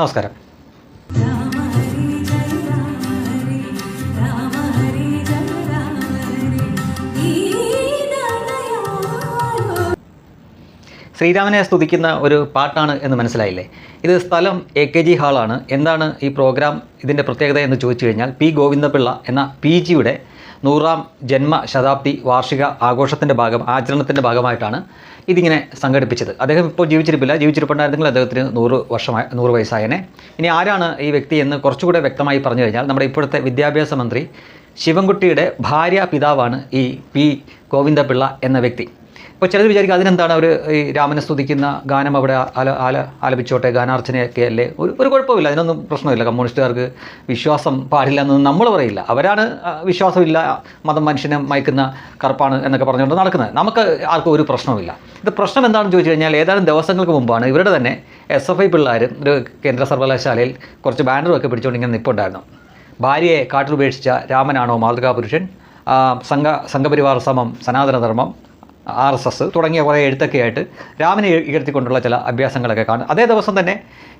നമസ്കാരം. ശ്രീരാമനെ സ്തുതിക്കുന്ന ഒരു പാട്ടാണ് എന്ന് മനസ്സിലായില്ലേ? ഇത് സ്ഥലം എ കെ ജി ഹാളാണ്. എന്താണ് ഈ പ്രോഗ്രാം ഇതിന്റെ പ്രത്യേകത എന്ന് ചോദിച്ചു കഴിഞ്ഞാൽ പി ഗോവിന്ദപിള്ള എന്ന പി ജിയുടെ നൂറാം ജന്മ ശതാബ്ദി വാർഷിക ആഘോഷത്തിന്റെ ഭാഗം ആചരണത്തിന്റെ ഭാഗമായിട്ടാണ് ഇതിങ്ങനെ സംഘടിപ്പിച്ചത്. അദ്ദേഹം ഇപ്പോൾ ജീവിച്ചിരിപ്പില്ല. ജീവിച്ചിരിപ്പുണ്ടായിരുന്നെങ്കിൽ അദ്ദേഹത്തിന് നൂറ് വർഷമായി നൂറ് വയസ്സായനെ. ഇനി ആരാണ് ഈ വ്യക്തി എന്ന് കുറച്ചുകൂടെ വ്യക്തമായി പറഞ്ഞു കഴിഞ്ഞാൽ നമ്മുടെ ഇപ്പോഴത്തെ വിദ്യാഭ്യാസ മന്ത്രി ശിവൻകുട്ടിയുടെ ഭാര്യ പിതാവാണ് ഈ പി ഗോവിന്ദപിള്ള എന്ന വ്യക്തി. ഇപ്പോൾ ചിലർ വിചാരിക്കും അതിനെന്താണ് അവർ ഈ രാമനെ സ്തുതിക്കുന്ന ഗാനം അവിടെ ആല ആല ആലപിച്ചോട്ടെ ഗാനാർച്ചനയൊക്കെ അല്ലേ? ഒരു ഒരു കുഴപ്പമില്ല അതിനൊന്നും പ്രശ്നമില്ല. കമ്മ്യൂണിസ്റ്റുകാർക്ക് വിശ്വാസം പാടില്ല എന്നൊന്നും നമ്മൾ പറയില്ല. അവരാണ് വിശ്വാസമില്ല മതം മനുഷ്യനെ മയക്കുന്ന കറുപ്പാണ് എന്നൊക്കെ പറഞ്ഞുകൊണ്ട് നടക്കുന്നത്. നമുക്ക് ആർക്കും ഒരു പ്രശ്നമില്ല ഇത് പ്രശ്നം എന്താണെന്ന് ചോദിച്ചു കഴിഞ്ഞാൽ ഏതാനും ദിവസങ്ങൾക്ക് മുമ്പാണ് ഇവരുടെ തന്നെ എസ് എഫ് ഐ പിള്ളേർ ഒരു കേന്ദ്ര സർവകലാശാലയിൽ കുറച്ച് ബാനറും ഒക്കെ പിടിച്ചുകൊണ്ട് ഇങ്ങനെ നിൽപ്പുണ്ടായിരുന്നു ഭാര്യയെ കാട്ടിലുപേക്ഷിച്ച രാമനാണോ മാതൃകാപുരുഷൻ സംഘ സംഘപരിവാർ സമം സനാതനധർമ്മം ആർ എസ് എസ് തുടങ്ങിയ കുറേ എഴുത്തൊക്കെയായിട്ട് രാമനെ ഇകഴ്ത്തിക്കൊണ്ടുള്ള ചില അഭ്യാസങ്ങളൊക്കെ കാണും. അതേ ദിവസം തന്നെ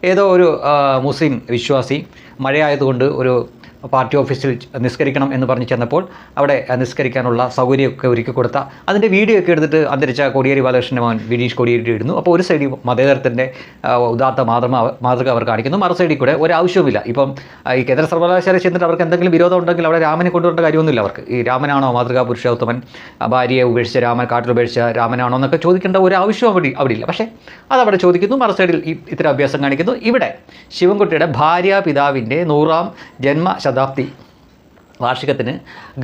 ഏതോ ഒരു മുസ്ലിം വിശ്വാസി മഴയായതുകൊണ്ട് ഒരു പാർട്ടി ഓഫീസിൽ നിസ്കരിക്കണം എന്ന് പറഞ്ഞ് ചെന്നപ്പോൾ അവിടെ നിസ്കരിക്കാനുള്ള സൗകര്യമൊക്കെ ഒരുക്കി കൊടുത്ത അതിന്റെ വീഡിയോ ഒക്കെ എടുത്തിട്ട് അന്തരിച്ച കോടിയേരി ബാലകൃഷ്ണന്റെ മകൻ വിനീഷ് കോടിയേരി ഇടുന്നു. അപ്പോൾ ഒരു സൈഡിൽ മതേതരത്തിന്റെ ഉദാത്ത മാതൃമ മാതൃക അവർ കാണിക്കുന്നു. മറു സൈഡിൽ കൂടെ ഒരു ആവശ്യവുമില്ല. ഇപ്പം ഈ കേന്ദ്ര സർവകലാശാല ചെന്നിട്ട് അവർക്ക് എന്തെങ്കിലും വിരോധം ഉണ്ടെങ്കിൽ അവിടെ രാമനെ കൊണ്ടുവരേണ്ട കാര്യമൊന്നുമില്ല അവർക്ക്. ഈ രാമനാണോ മാതൃകാ പുരുഷോത്തമൻ ഭാര്യയെ ഉപേക്ഷിച്ച രാമൻ കാട്ടിൽ ഉപേക്ഷിച്ച രാമനാണോ എന്നൊക്കെ ചോദിക്കേണ്ട ഒരു ആവശ്യം അവിടെ അവിടെ ഇല്ല. പക്ഷേ അതവിടെ ചോദിക്കുന്നു മറു സൈഡിൽ ഇത്തരം അഭ്യാസം കാണിക്കുന്നു. ഇവിടെ ശിവൻകുട്ടിയുടെ ഭാര്യ പിതാവിന്റെ നൂറാം ജന്മ ശതാബ്ദി വാർഷികത്തിന്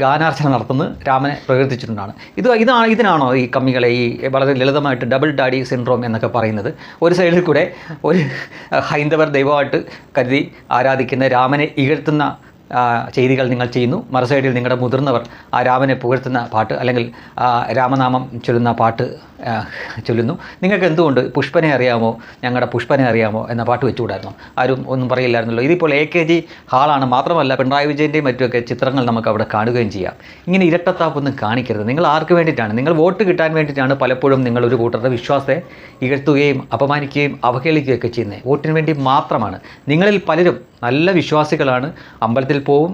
ഗാനാർച്ചന നടത്തുന്ന രാമനെ പ്രകീർത്തിച്ചിട്ടുണ്ടാണ്. ഇത് ഇതാണ് ഇതിനാണോ ഈ കമ്മികളെ ഈ വളരെ ലളിതമായിട്ട് ഡബിൾ ഡാഡി സിൻഡ്രോം എന്നൊക്കെ പറയുന്നത്? ഒരു സൈഡിൽ കൂടെ ഒരു ഹൈന്ദവർ ദൈവമായിട്ട് കരുതി ആരാധിക്കുന്ന രാമനെ ഇകഴ്ത്തുന്ന ചെയ്തികൾ നിങ്ങൾ ചെയ്യുന്നു. മറുസൈഡിൽ നിങ്ങളുടെ മുതിർന്നവർ ആ രാമനെ പുകഴ്ത്തുന്ന പാട്ട് അല്ലെങ്കിൽ രാമനാമം ചൊല്ലുന്ന പാട്ട് ചൊല്ലുന്നു. നിങ്ങൾക്ക് എന്തുകൊണ്ട് പുഷ്പനെ അറിയാമോ? ഞങ്ങളുടെ പുഷ്പനെ അറിയാമോ? എന്ന പാട്ട് വെച്ചുകൂടായിരുന്നു? ആരും ഒന്നും പറയില്ലായിരുന്നല്ലോ. ഇതിപ്പോൾ എ കെ ജി ഹാളാണ്. മാത്രമല്ല പിണറായി വിജയന്റെയും മറ്റുമൊക്കെ ചിത്രങ്ങൾ നമുക്ക് അവിടെ കാണുകയും ചെയ്യാം. ഇങ്ങനെ ഇരട്ടത്താപ്പൊന്നും കാണിക്കരുത്. നിങ്ങൾ ആർക്ക് വേണ്ടിയിട്ടാണ്? നിങ്ങൾ വോട്ട് കിട്ടാൻ വേണ്ടിയിട്ടാണ് പലപ്പോഴും നിങ്ങൾ ഒരു കൂട്ടരുടെ വിശ്വാസത്തെ ഇകഴ്ത്തുകയും അപമാനിക്കുകയും അവഹേളിക്കുകയൊക്കെ ചെയ്യുന്നത്. വോട്ടിന് വേണ്ടി മാത്രമാണ്. നിങ്ങളിൽ പലരും നല്ല വിശ്വാസികളാണ്. അമ്പലത്തിൽ പോവും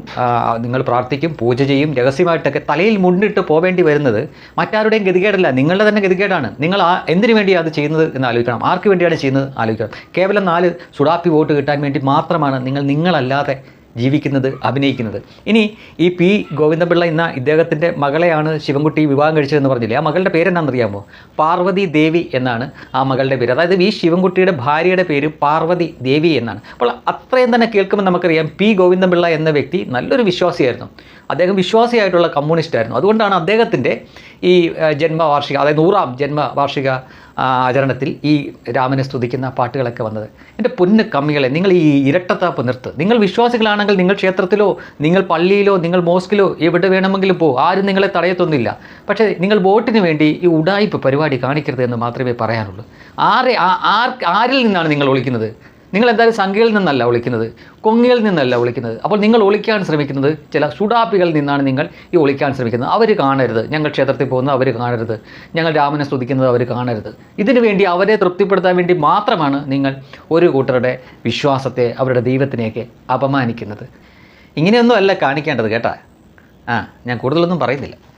നിങ്ങൾ പ്രാർത്ഥിക്കും പൂജ ചെയ്യും. രഹസ്യമായിട്ടൊക്കെ തലയിൽ മുണ്ടിട്ട് പോവേണ്ടി വരുന്നത് മറ്റാരുടെയും ഗതികേടല്ല. നിങ്ങളുടെ തന്നെ ഗതികേടാണ്. നിങ്ങൾ ആ എന്തിനു വേണ്ടിയാണ് അത് ചെയ്യുന്നത് എന്ന് ആലോചിക്കണം. ആർക്ക് വേണ്ടിയാണ് ചെയ്യുന്നത് ആലോചിക്കണം. കേവലം നാല് സുഡാപ്പി വോട്ട് കിട്ടാൻ വേണ്ടി മാത്രമാണ് നിങ്ങൾ നിങ്ങളല്ലാതെ ജീവിക്കുന്നത് അഭിനയിക്കുന്നത്. ഇനി ഈ പി. ഗോവിന്ദപിള്ള എന്ന ഇദ്ദേഹത്തിന്റെ മകളെയാണ് ശിവൻകുട്ടി വിവാഹം കഴിച്ചതെന്ന് പറഞ്ഞില്ലേ? ആ മകളുടെ പേരെന്താണെന്നറിയാമോ? പാർവതി ദേവി എന്നാണ് ആ മകളുടെ പേര്. അതായത് ഈ ശിവൻകുട്ടിയുടെ ഭാര്യയുടെ പേര് പാർവതി ദേവി എന്നാണ്. അപ്പോൾ അത്രയും തന്നെ കേൾക്കുമ്പോൾ നമുക്കറിയാം പി. ഗോവിന്ദപിള്ള എന്ന വ്യക്തി നല്ലൊരു വിശ്വാസിയായിരുന്നു. അദ്ദേഹം വിശ്വാസിയായിട്ടുള്ള കമ്മ്യൂണിസ്റ്റ് ആയിരുന്നു അതുകൊണ്ടാണ് അദ്ദേഹത്തിന്റെ ഈ ജന്മവാർഷിക അതായത് നൂറാം ജന്മവാർഷിക ആചരണത്തിൽ ഈ രാമനെ സ്തുതിക്കുന്ന പാട്ടുകളൊക്കെ വന്നത്. എന്റെ പൊന്ന് കമ്മികളെ നിങ്ങൾ ഈ ഇരട്ടത്താപ്പ് നിർത്ത്. നിങ്ങൾ വിശ്വാസികളാണെങ്കിൽ നിങ്ങൾ ക്ഷേത്രത്തിലോ നിങ്ങൾ പള്ളിയിലോ നിങ്ങൾ മോസ്കിലോ എവിടെ വേണമെങ്കിലും പോ. ആരും നിങ്ങളെ തടയത്തൊന്നുമില്ല. പക്ഷേ നിങ്ങൾ വോട്ടിന് വേണ്ടി ഈ ഉടായ്പ പരിപാടി കാണിക്കരുത് എന്ന് മാത്രമേ പറയാനുള്ളൂ. ആരെ ആർ ആരിൽ നിന്നാണ് നിങ്ങൾ ഒളിക്കുന്നത്? നിങ്ങൾ എന്തായാലും സംഖ്യയിൽ നിന്നല്ല വിളിക്കുന്നത് കൊങ്ങിയിൽ നിന്നല്ല വിളിക്കുന്നത് അപ്പോൾ നിങ്ങൾ ഒളിക്കാൻ ശ്രമിക്കുന്നത് ചില സുഡാപ്പികളിൽ നിന്നാണ് നിങ്ങൾ ഈ ഒളിക്കാൻ ശ്രമിക്കുന്നത്. അവർ കാണരുത്. ഞങ്ങൾ ക്ഷേത്രത്തിൽ പോകുന്നത് അവർ കാണരുത്. ഞങ്ങൾ രാമനെ സ്തുതിക്കുന്നത് അവർ കാണരുത്. ഇതിനു വേണ്ടി അവരെ തൃപ്തിപ്പെടുത്താൻ വേണ്ടി മാത്രമാണ് നിങ്ങൾ ഒരു കൂട്ടരുടെ വിശ്വാസത്തെ അവരുടെ ദൈവത്തിനെയൊക്കെ അപമാനിക്കുന്നത്. ഇങ്ങനെയൊന്നും അല്ല കാണിക്കേണ്ടത് കേട്ടാ. ആ ഞാൻ കൂടുതലൊന്നും പറയുന്നില്ല.